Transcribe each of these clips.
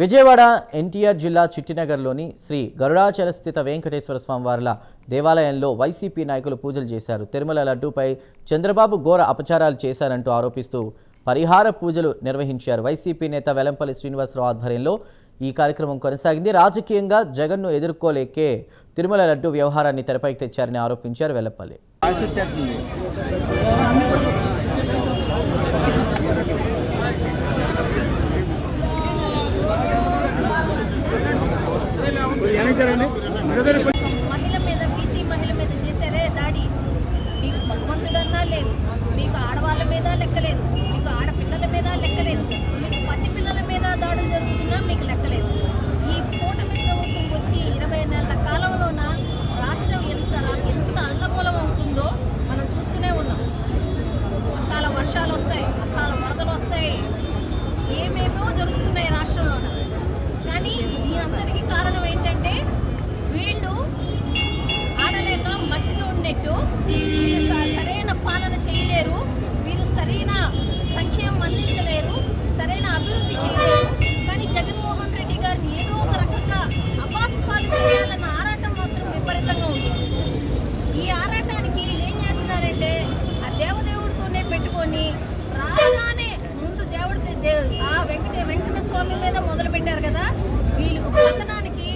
విజయవాడ ఎన్టీఆర్ జిల్లా చిట్టినగర్లోని శ్రీ గరుడాచల స్థిత వెంకటేశ్వర స్వామివార్ల దేవాలయంలో వైసీపీ నాయకులు పూజలు చేశారు. తిరుమల లడ్డూపై చంద్రబాబు ఘోర అపచారాలు చేశారంటూ ఆరోపిస్తూ పరిహార పూజలు నిర్వహించారు. వైసీపీ నేత వెలంపల్లి శ్రీనివాసరావు ఆధ్వర్యంలో ఈ కార్యక్రమం కొనసాగింది. రాజకీయంగా జగన్ను ఎదుర్కోలేకే తిరుమల లడ్డు వ్యవహారాన్ని తెరపైకి తెచ్చారని ఆరోపించారు వెల్లపల్లి. మహిళ మీద బీసీ మహిళ మీద చేశారే దాడి. మీకు భగవంతుడన్నా లేదు మీకు ఆడవాళ్ళ మీద లెక్కలేదు మీకు ఆడపిల్లల మీద లెక్కలేదు మీకు పసిపిల్లల మీద దాడులు జరుగుతున్నా మీకు లెక్కలేదు ఈ కూటమి ప్రభుత్వం వచ్చి ఇరవై నెలల కాలంలోన రాష్ట్రం ఎంత రా- ఎంత అల్లకూలం అవుతుందో మనం చూస్తూనే ఉన్నాం అకాల వర్షాలు వస్తాయి అకాల వరదలు వస్తాయి ఏమేమో జరుగుతున్నాయి రాష్ట్రంలోన కానీ దీని అంతటికి కారణం ఏంటంటే వీళ్ళు ఆడలేక మట్టిలో ఉన్నట్టు వీళ్ళు స- సరైన పాలన చేయలేరు వీరు సరైన సంక్షేమం అందించలేరు సరైన అభివృద్ధి చేయలేరు కానీ జగన్మోహన్ రెడ్డి గారిని ఏదో ఒక రకంగా అపాస్పాలు చేయాలన్న ఆరాటం మాత్రం విపరీతంగా ఉంది ఈ ఆరాటానికి వీళ్ళు ఏం చేస్తున్నారంటే ఆ దేవదేవుడితోనే పెట్టుకొని రాగానే ముందు దేవుడి దే- ఆ వెంకట వెంకటేశ్వర స్వామి మీద మొదలు పెట్టారు కదా? వీళ్ళకు పతనానికి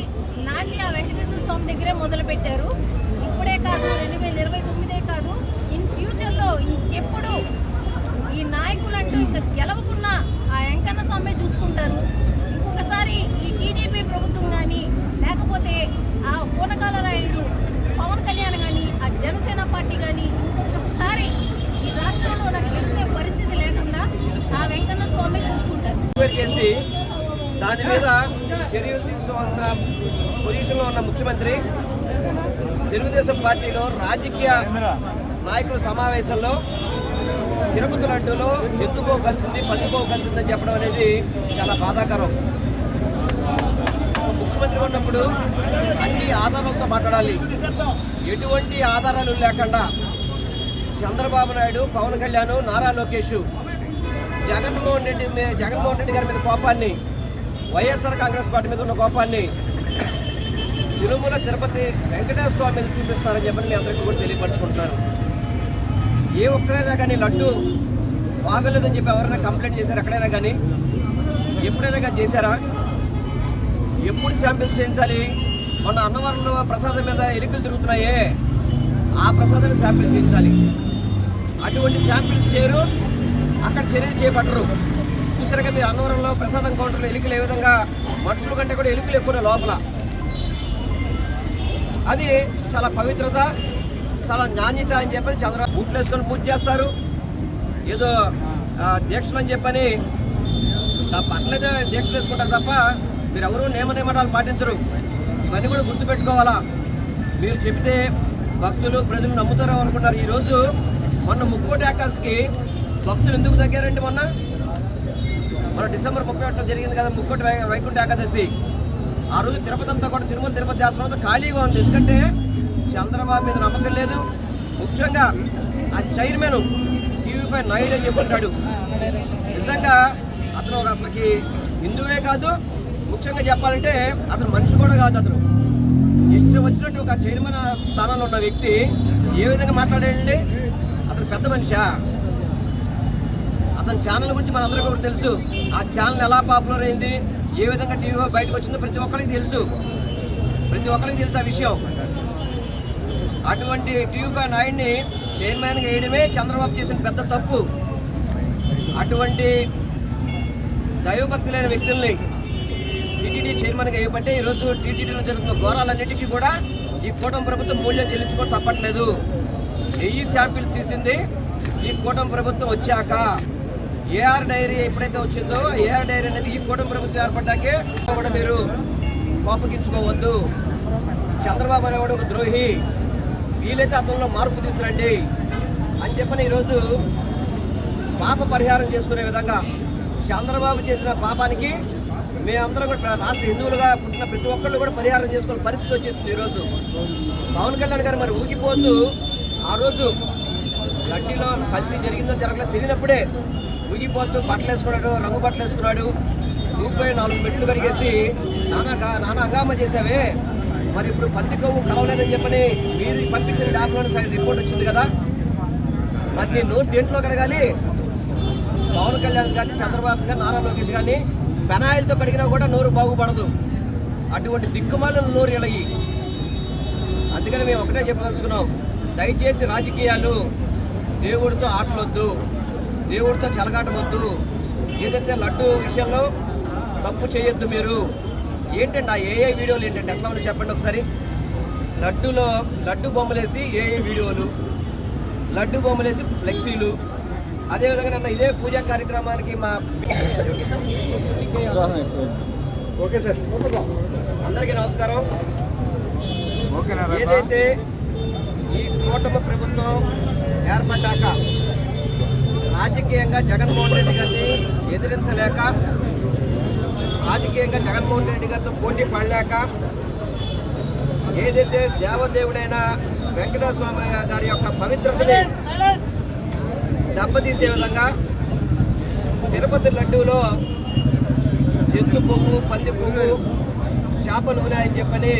నాంది ఆ వెంకటేశ్వర స్వామి దగ్గరే మొదలు పెట్టారు ఇప్పుడే కాదు రెండు వేల ఇరవై తొమ్మిదే కాదు ఇన్ ఫ్యూచర్లో ఇంకెప్పుడు ఈ నాయకులు అంటూ ఇంకా గెలవకున్నా ఆ వెంకన్న స్వామి చూసుకుంటారు ఇంకొకసారి ఈ టీడీపీ ప్రభుత్వం కానీ లేకపోతే ఆ పూనకాల రాయుడు పవన్ కళ్యాణ్ కానీ ఆ జనసేన పార్టీ కానీ ఇంకొకసారి ఈ రాష్ట్రంలో నాకు గెలిచే పరిస్థితి లేకుండా ఆ వెంకన్న స్వామి చూసుకుంటారు ఎంక్వైరీ చేసి దాని మీద చర్యలు తీసుకోవాల్సిన పొజిషన్లో ఉన్న ముఖ్యమంత్రి తెలుగుదేశం పార్టీలో రాజకీయ నాయకుల సమావేశంలో తిరుపతి లడ్డూలో ఎత్తుకోగలిసింది పట్టుకోగలిసిందని చెప్పడం అనేది చాలా బాధాకరం. ముఖ్యమంత్రి ఉన్నప్పుడు అన్ని ఆధారాలతో మాట్లాడాలి. ఎటువంటి ఆధారాలు లేకుండా చంద్రబాబు నాయుడు పవన్ కళ్యాణ్ నారా లోకేష్ జగన్మోహన్ రెడ్డి జగన్మోహన్ రెడ్డి గారి మీద కోపాన్ని వైఎస్ఆర్ కాంగ్రెస్ పార్టీ మీద ఉన్న కోపాన్ని తిరుమల తిరుపతి వెంకటేశ్వర స్వామి మీద చూపిస్తారని చెప్పని మీ అందరికీ కూడా తెలియపరచుకుంటున్నాను. ఏ ఒక్కరైనా కానీ లడ్డు బాగలేదని చెప్పి ఎవరైనా కంప్లైంట్ చేశారు ఎక్కడైనా కానీ? ఎప్పుడైనా కానీ చేశారా? ఎప్పుడు శాంపిల్స్ చేయించాలి? మొన్న అన్నవరంలో ప్రసాదం మీద ఎలుకలు తిరుగుతున్నాయే. ఆ ప్రసాదాన్ని శాంపిల్ చేయించాలి. అటువంటి శాంపిల్స్ చేయరు అక్కడ చర్యలు చేపట్టరు. చూసారుగా మీరు అన్నవరంలో ప్రసాదం కౌంటర్లో ఎలుకలు ఏ విధంగా మనుషుల కంటే కూడా ఎలుకలు ఎక్కువ లోపల. అది చాలా పవిత్రత చాలా నాణ్యత అని చెప్పని చంద్ర బూట్లు వేసుకొని పూజ చేస్తారు. ఏదో దీక్షలు అని చెప్పని పట్లయితే దీక్షలు వేసుకుంటారు తప్ప మీరు ఎవరు నియమ పాటించరు. ఇవన్నీ కూడా గుర్తుపెట్టుకోవాలా? మీరు చెప్తే భక్తులు ప్రజలు నమ్ముతారు అనుకుంటారు. ఈరోజు మొన్న ముక్కోటి ఏకాదశికి భక్తులు ఎందుకు తగ్గారండి మొన్న? మన డిసెంబర్ ముప్పై ఒకటిలో జరిగింది కదా ముక్కోటి వై వైకుంఠ ఏకాదశి. ఆ రోజు తిరుపతి అంతా కూడా తిరుమల తిరుపతి దేవస్థానం అంతా ఖాళీగా ఉంది. ఎందుకంటే చంద్రబాబు మీద నమ్మకం లేదు. ముఖ్యంగా ఆ చైర్మన్ టీవీ ఫైవ్ నాయుడు అని చెప్పుంటాడు. నిజంగా అతను ఒక అసలుకి హిందువే కాదు. ముఖ్యంగా చెప్పాలంటే అతను మనిషి కూడా కాదు అతను. ఇష్టం వచ్చినట్టు ఒక చైర్మన్ స్థానంలో ఉన్న వ్యక్తి ఏ విధంగా మాట్లాడాడండి అతను పెద్ద మనిషా. అతని ఛానల్ గురించి మనందరికీ కూడా తెలుసు. ఆ ఛానల్ ఎలా పాపులర్ అయింది ఏ విధంగా టీవీలో బయటకు వచ్చిందో ప్రతి ఒక్కరికి తెలుసు. ప్రతి ఒక్కరికి తెలుసు ఆ విషయం. అటువంటి టీవీ ఫైవ్ నాయుడిని చైర్మన్గా వేయడమే చంద్రబాబు చేసిన పెద్ద తప్పు. అటువంటి దైవభక్తి లేని వ్యక్తుల్ని టీటీడీ చైర్మన్గా వేయబట్టే ఈరోజు టీటీడీలో జరుగుతున్న ఘోరాలన్నిటికీ కూడా ఈ కూటమి ప్రభుత్వం మూల్యం చెల్లించుకోవడం తప్పట్లేదు. వెయ్యి శాంపిల్స్ తీసింది ఈ కూటమి ప్రభుత్వం వచ్చాక ఏఆర్ డైరీ ఎప్పుడైతే వచ్చిందో ఏఆర్ డైరీ అనేది ఈ కూటమి ప్రభుత్వం ఏర్పడ్డాకే కూడా మీరు కోపగించుకోవద్దు. చంద్రబాబు అనేవాడు ఒక ద్రోహి. వీలైతే అతనిలో మార్పు తీసుకురండి అని చెప్పని ఈరోజు పాప పరిహారం చేసుకునే విధంగా చంద్రబాబు చేసిన పాపానికి మేమందరం కూడా రాష్ట్ర హిందువులుగా పుట్టిన ప్రతి ఒక్కళ్ళు కూడా పరిహారం చేసుకునే పరిస్థితి వచ్చేసింది ఈరోజు. పవన్ కళ్యాణ్ గారు మరి ఊగిపోతూ ఆ రోజు గడ్డిలో కల్తీ జరిగిందో జరగలేదు తిరిగినప్పుడే ఊగిపోతూ బట్టలు వేసుకున్నాడు రంగు బట్టలు వేసుకున్నాడు రూపాయి నాలుగు మెట్లు కడిగేసి నానా నానా హంగామా చేసావే మరి ఇప్పుడు పత్తి కొవ్వు కావలేదని చెప్పని మీరు పంపించిన ల్యాబ్లో సైడ్ రిపోర్ట్ వచ్చింది కదా. మరి నీ నోరు దేంట్లో కడగాలి? పవన్ కళ్యాణ్ కానీ చంద్రబాబు కానీ నారా లోకేష్ కానీ పెనాయిల్తో కడిగినా కూడా నోరు బాగుపడదు. అటువంటి దిక్కుమాలిన నోరు ఇలగి అందుకని మేము ఒకటే చెప్పదలుచుకున్నాం. దయచేసి రాజకీయాలు దేవుడితో ఆటలొద్దు. దేవుడితో చెలగాటమొద్దు ఏదైతే లడ్డు విషయంలో తప్పు చేయొద్దు మీరు. ఏంటంటే ఆ ఏ ఏ వీడియోలు ఏంటంటే ఎట్లా ఉందో చెప్పండి ఒకసారి. లడ్డులో లడ్డు బొమ్మలేసి ఏ ఏ వీడియోలు? లడ్డు బొమ్మలేసి ఫ్లెక్సీలు. అదేవిధంగా నన్ను ఇదే పూజా కార్యక్రమానికి మా ఓకే సార్. అందరికీ నమస్కారం. ఏదైతే ఈ కూటమి ప్రభుత్వం ఏర్పడ్డాక రాజకీయంగా జగన్మోహన్ రెడ్డి గారిని ఎదిరించలేక రాజకీయంగా జగన్మోహన్ రెడ్డి గారితో పోటీ పడలేక ఏదైతే దేవదేవుడైన వెంకటేశ్వర గారి యొక్క పవిత్రతని దెబ్బతీసే విధంగా తిరుపతి లడ్డూలో జంతు కొవ్వు పంది కొవ్వు చేప నూనె అని చెప్పని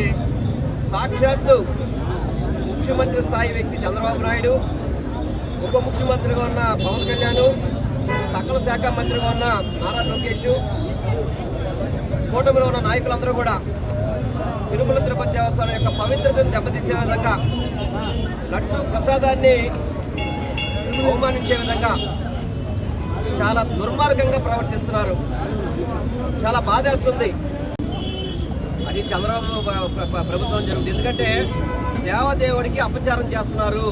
సాక్షాత్తు ముఖ్యమంత్రి స్థాయి వ్యక్తి చంద్రబాబు నాయుడు ఉప ముఖ్యమంత్రిగా ఉన్న పవన్ కళ్యాణ్ సకల శాఖ మంత్రిగా ఉన్న నారా లోకేష్ కూటమిలో ఉన్న నాయకులందరూ కూడా తిరుమల తిరుపతి దేవస్థానం యొక్క పవిత్రతను దెబ్బతీసే విధంగా లడ్డు ప్రసాదాన్ని అవమానించే విధంగా చాలా దుర్మార్గంగా ప్రవర్తిస్తున్నారు. చాలా బాధేస్తుంది. అది చంద్రబాబు ప్రభుత్వం జరుగుతుంది. ఎందుకంటే దేవదేవుడికి అపచారం చేస్తున్నారు.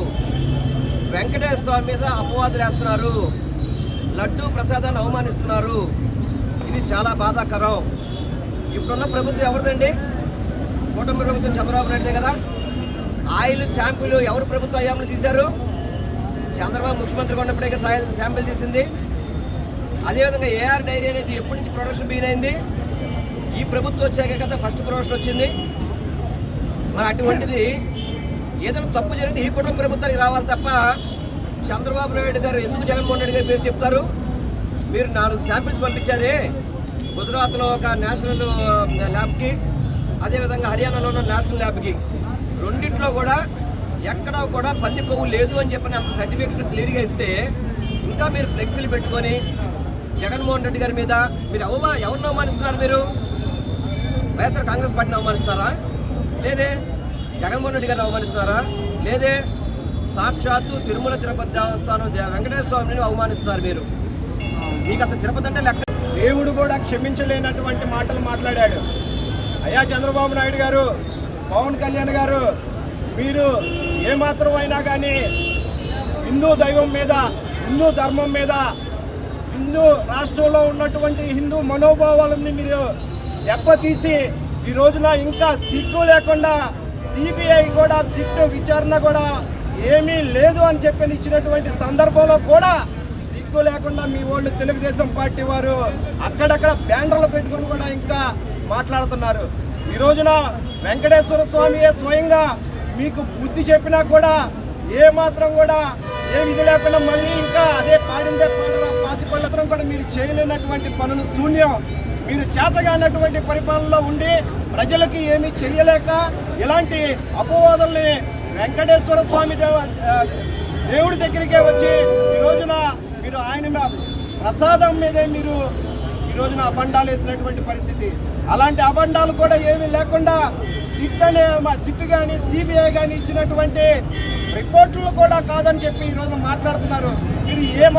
వెంకటేశ్వర స్వామి మీద అపవాదులు వేస్తున్నారు. లడ్డు ప్రసాదాన్ని అవమానిస్తున్నారు. ఇది చాలా బాధాకరం. ఇప్పుడున్న ప్రభుత్వం ఎవరిదండి? కుటుంబ ప్రభుత్వం చంద్రబాబు నాయుడే కదా. ఆయిల్ శాంపుల్ ఎవరు ప్రభుత్వ హయాంలో తీశారు? చంద్రబాబు ముఖ్యమంత్రిగా ఉన్నప్పుడే శాంపిల్ తీసింది. అదేవిధంగా ఏఆర్ డైరీ అనేది ఎప్పటి నుంచి ప్రొడక్షన్ బిగిన్ అయింది? ఈ ప్రభుత్వం వచ్చాక కదా ఫస్ట్ ప్రొడక్షన్ వచ్చింది. మరి అటువంటిది ఏదైనా తప్పు జరిగితే ఈ కుటుంబ ప్రభుత్వానికి రావాలి తప్ప చంద్రబాబు నాయుడు గారు ఎందుకు జగన్మోహన్ రెడ్డి గారు పేరు చెప్తారు? మీరు నాలుగు శాంపిల్స్ పంపించారే. గుజరాత్లో ఒక నేషనల్ ల్యాబ్కి అదేవిధంగా హర్యానాలో ఉన్న నేషనల్ ల్యాబ్కి. రెండిట్లో కూడా ఎక్కడ కూడా పంది కొవ్వు లేదు అని చెప్పని అంత సర్టిఫికెట్ క్లియర్గా ఇస్తే ఇంకా మీరు ఫ్లెక్సీలు పెట్టుకొని జగన్మోహన్ రెడ్డి గారి మీద మీరు అవమా ఎవరిని అవమానిస్తున్నారు మీరు? వైఎస్ఆర్ కాంగ్రెస్ పార్టీని అవమానిస్తారా? లేదే? జగన్మోహన్ రెడ్డి గారిని అవమానిస్తారా? లేదే సాక్షాత్తు తిరుమల తిరుపతి దేవస్థానం వెంకటేశ్వర స్వామిని అవమానిస్తారు మీరు. మీకు అసలు తిరుపతి అంటే లెక్క దేవుడు కూడా క్షమించలేనటువంటి మాటలు మాట్లాడాడు. అయ్యా చంద్రబాబు నాయుడు గారు పవన్ కళ్యాణ్ గారు మీరు ఏమాత్రం అయినా కానీ హిందూ దైవం మీద హిందూ ధర్మం మీద హిందూ రాష్ట్రంలో ఉన్నటువంటి హిందూ మనోభావాలని మీరు దెబ్బతీసి ఈ రోజున ఇంకా సిగ్గు లేకుండా సిబిఐ కూడా సిట్ విచారణ కూడా ఏమీ లేదు అని చెప్పి ఇచ్చినటువంటి సందర్భంలో కూడా సిగ్గు లేకుండా మీ వాళ్ళు తెలుగుదేశం పార్టీ వారు అక్కడక్కడ బ్యానర్లు పెట్టుకొని కూడా ఇంకా మాట్లాడుతున్నారు. ఈ రోజున వెంకటేశ్వర స్వామియే స్వయంగా మీకు బుద్ధి చెప్పినా కూడా ఏ మాత్రం కూడా ఏ విధి లేకుండా మళ్ళీ ఇంకా అదే పాడిందే పాడరా పాసి పళ్ళతనం కూడా మీరు చేయలేనటువంటి పనులు శూన్యం. మీరు చేతగానటువంటి పరిపాలనలో ఉండి ప్రజలకి ఏమీ చెయ్యలేక ఇలాంటి అపవాదుల్ని వెంకటేశ్వర స్వామి దేవుడి దగ్గరికే వచ్చి ఈ రోజున మీరు ఆయన ప్రసాదం మీదే మీరు ఈ రోజున అబండాలు వేసినటువంటి పరిస్థితి. అలాంటి అబండాలు కూడా ఏమీ లేకుండా సిట్ అనే మా సిట్ కానీ సిబిఐ కానీ ఇచ్చినటువంటి రిపోర్టులు కూడా కాదని చెప్పి ఈ మాట్లాడుతున్నారు. మీరు ఏ